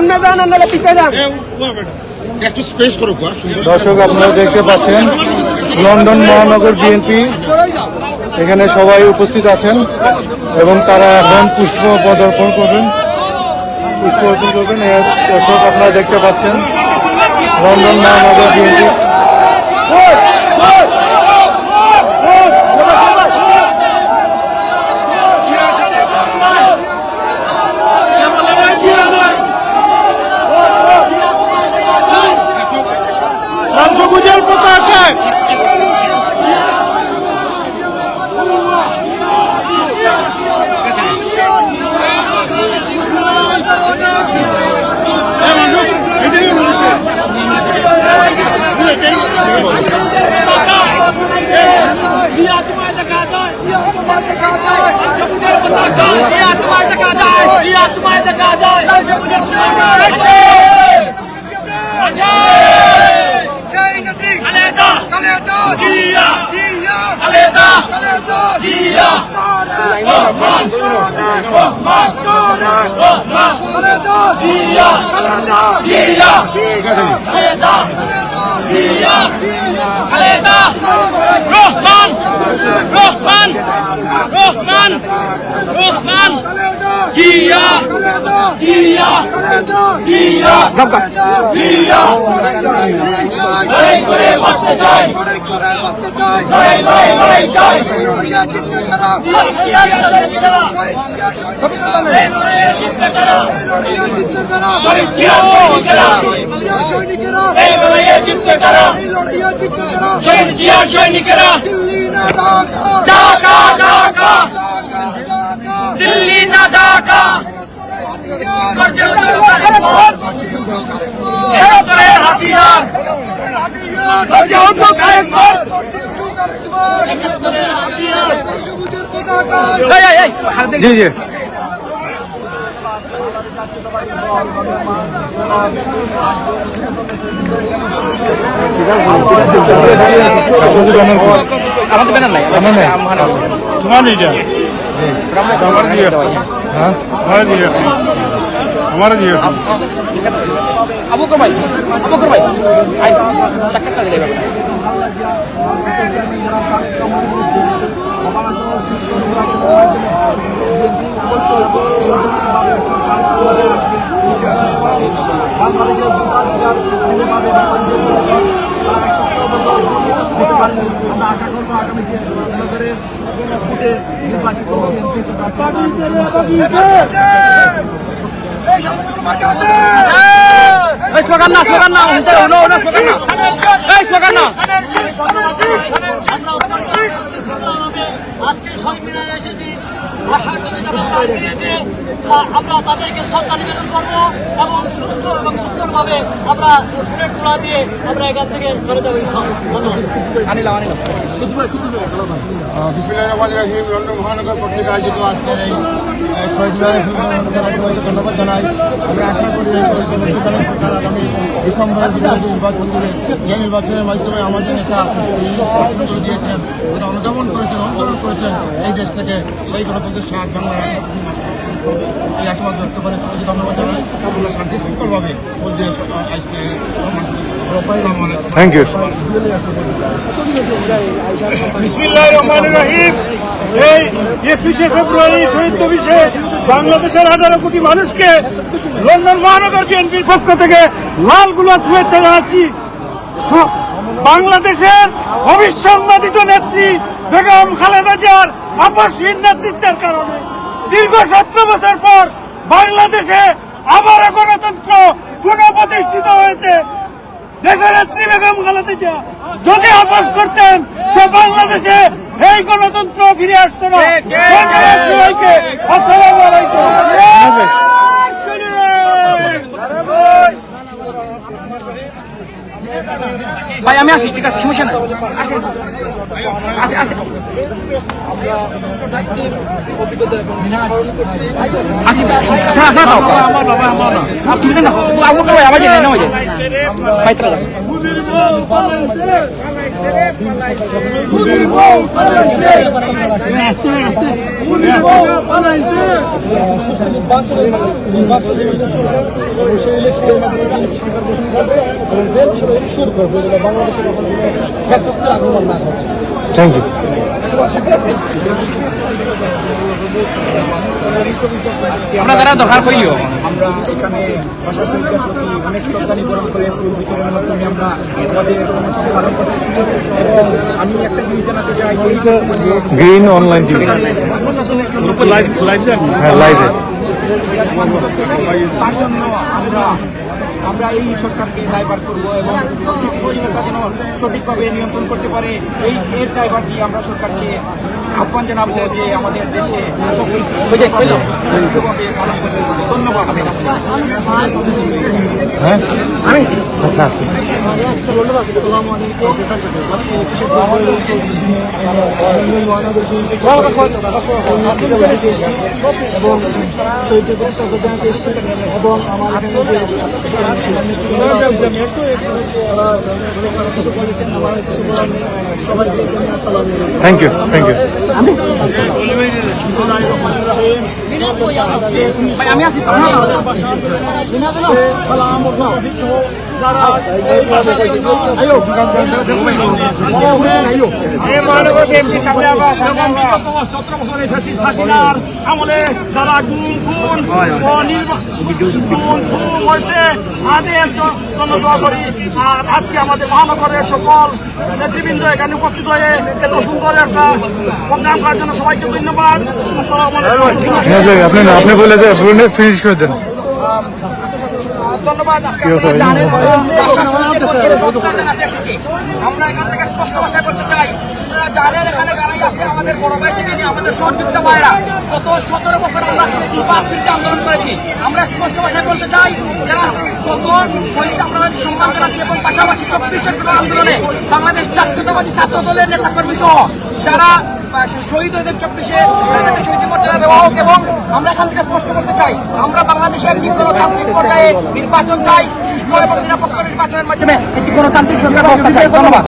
সামনে যান পিছিয়ে যান একটু স্পেস করো দর্শক আপনারা দেখতে পাচ্ছেন লন্ডন মহানগর বিএনপি এখানে সবাই উপস্থিত আছেন এবং তারা এখন পুষ্প প্রদর্পণ করবেন। পুষ্প অর্পণ করবেন। দর্শক আপনারা দেখতে পাচ্ছেন লন্ডন মহানগর বিএনপি লাল সবুজের পতাকা জিয়া তোমায় দেখা যায় জিয়া তোমায় দেখা যায় সবুজের পতাকা জিয়া তোমায় দেখা যায় জিয়া তোমায় দেখা যায় সবুজের পতাকা আছে আছে জয় নদী আলেদা আলেদা জিয়া জিয়া আলেদা আলেদা জিয়া রহমান রহমান রহমান আলেদা জিয়া আলেদা জিয়া আলেদা জিয়া আলেদা রহমান রহমান রহমান রহমান জিয়া জিয়া জিয়া জিয়া লড়াই করে বাঁচতে চাই। লড়াই লড়াই লড়াই চাই। শহীদ জিয়া সৈনিকেরা এই লড়াইয়ে জিততে তারা শহীদ জিয়া সৈনিকেরা ঢাকা ঢাকা দিল্লি না ঢাকা করছে একাত্তরের হাতিয়ার করছে উদ্যোগ আরেকবার একাত্তরের হাতিয়ার এই, এই, এই, জি জি। আমাদের ব্যানার নাই আমার নাই তোমার দিয়ে হ্যাঁ বাংলাদেশের ভোটাধিকার ফিরে পাবে বাংলাদেশের জনগণ তারা এক সপ্তাহ বছর দিতে পারেনি আমরা আশা করব আগামীতে নির্বাচিত বিএনপি এই স্লোগান না না না এই না আজকে মিনারে এসেছি আসার জন্য যারা প্রাণ দিয়েছে আমরা তাদেরকে শ্রদ্ধা নিবেদন করব এবং সুষ্ঠু এবং সুন্দরভাবে আমরা ফুলের তোলা দিয়ে আমরা এখান থেকে চলে যাব বিসমিল্লাহ রহমান রহিম। লন্ডন মহানগর পত্রিকা আয়োজিত আজকের এই শহীদ মিনারে সবাইকে ধন্যবাদ জানাই আমরা আশা করি সরকার আগামী ডিসেম্বরের ভিতরে যে নির্বাচন দেবে যে নির্বাচনের মাধ্যমে আমাদের নেতা এই ইনস্ট্রাকশনগুলো দিয়েছেন যেটা অনুধাবন করেছেন অনুসরণ করেছেন এই দেশ থেকে সেই গণতন্ত্রের স্বাদ বাংলার এই আশীর্বাদ ব্যক্ত করে সবাইকে ধন্যবাদ জানাই আমরা শান্তি শৃঙ্খলভাবে ফুল দিয়ে আজকে সম্মান থ্যাংক ইউ বিসমিল্লাহ রহমান রহিম। একুশে ফেব্রুয়ারি শহীদ দিবসে বাংলাদেশের হাজারো কোটি মানুষকে লন্ডন মহানগর বিএনপির পক্ষ থেকে লাল গোলাপ শুভেচ্ছা জানাচ্ছি। বাংলাদেশের অবিসংবাদিত নেত্রী বেগম খালেদা জিয়ার আপসহীন নেতৃত্বের কারণে দীর্ঘ সতেরো বছর পর বাংলাদেশে আবার গণতন্ত্র পুনঃপ্রতিষ্ঠিত হয়েছে। দেশের নেত্রী বেগম খালেদা জিয়া যদি আপোষ করতেন, তো বাংলাদেশে এই গণতন্ত্র ফিরে আসতো না ধন্যবাদ সবাইকে আসসালামু আলাইকুম ভাই আমি আসি ঠিক আছে সমস্যা নাই আসি আসি আসি আসি আমার বাবা আমার না তুমি না আবু ভাই আবার যাই না ভাই ভাই তারা সুস্থ সরকার এবং সেই ইলেকশনের মাধ্যমে সরকার গঠন করবে এবং সরকার ইনশিওর করবে যেন বাংলাদেশে কখনো ফ্যাসিস্টের আগমন না ঘটে থ্যাংক ইউ আমরা তারা দরকার করিও আমরা এখানে প্রতি অনেক শ্রদ্ধা নিবেদন করে ফুল বিতরণের মাধ্যমে আমরা আমাদের কর্মসূচি পালন করতেছি। এবং আমি একটা জিনিস জানাতে চাই যে গ্রিন অনলাইন প্রশাসনের জন্য হ্যাঁ লাইভে তার জন্য আমরা আমরা এই সরকারকে দায়বার করব এবং যেন সঠিকভাবে নিয়ন্ত্রণ করতে পারে এই এর দায়বার দিয়ে আমরা সরকারকে আহ্বান জানাব যে আমাদের দেশে ধন্যবাদ। হ্যাঁ? আচ্ছা আসসালামু আলাইকুম। আজকে একুশে ফেব্রুয়ারি এসেছি এবং শহীদদের প্রতি শ্রদ্ধা জানাতে এসেছি এবং আমার এখানে যে নেতৃবৃন্দ তারা কিছু বলেছেন আমার কিছু বলার নেই। সবাইকে জানিয়ে আসসালাম থ্যাংক ইউ থ্যাংক ইউ আমি করি আর আজকে আমাদের মহানগরের সকল নেতৃবৃন্দ এখানে উপস্থিত হয়ে এত সুন্দর একটা প্রোগ্রাম করার জন্য সবাইকে ধন্যবাদ। আসসালামু আলাইকুম। যাই আপনি আপনি বলে দেন ফিনিশ করে দেন। ধন্যবাদ আমরা এখান থেকে স্পষ্ট ভাষায় বলতে চাই আপনারা জানেন এখানে গাড়ি আছে আমাদের বড় ভাই থেকে নিয়ে আমাদের সহযোগিতা ভাইরা গত সতেরো বছর আমরা ফেসিবাদ বিরুদ্ধে আন্দোলন করেছি। আমরা স্পষ্ট ভাষায় বলতে চাই যারা গত শহীদ আমরা সম্মান জানাচ্ছি এবং পাশাপাশি চব্বিশের আন্দোলনে বাংলাদেশ জাতীয়তাবাদী ছাত্র দলের নেতাকর্মী সহ যারা শহীদ হয়েছেন চব্বিশে তাদেরকে শহীদ মর্যাদা দেওয়া হোক এবং আমরা এখান থেকে স্পষ্ট করতে চাই, আমরা বাংলাদেশের একটি গণতান্ত্রিক পর্যায়ে নির্বাচন চাই, সুষ্ঠু এবং নিরাপত্তা নির্বাচনের মাধ্যমে একটি গণতান্ত্রিক সরকার ধন্যবাদ।